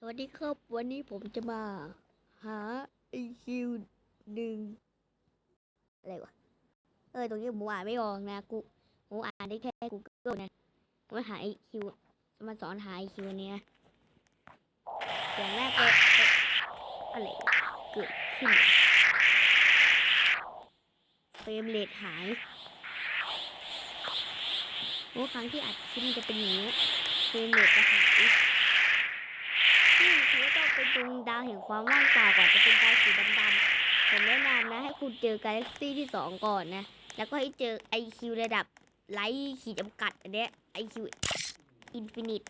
สวัสดีครับ วันนี้ผมจะมา หาไอคิวหนึ่งอะไรวะ เออ ตรงนี้ผมอ่านไม่ออกนะกูผมอ่านได้แค่ Google นะผมมาหาไอคิวจะมาสอนหาไอคิวนี้นะอย่างแรกเลยอะไรเกิดขึ้นเฟรมเรทหายทุกครั้งที่อัดคลิปมันจะเป็นอย่างนี้เฟรมเรทจะหาย คุณก็ต้องไปตรงดาวแห่งความว่างเปล่าก่อนจะเป็นดาวสีดำๆผมแนะนำนะให้คุณเจอกาแล็กซี่ที่สองก่อนนะ แล้วก็ให้เจอ IQ ระดับไลท์ขีดจำกัดอันเนี้ย IQ อินฟินิต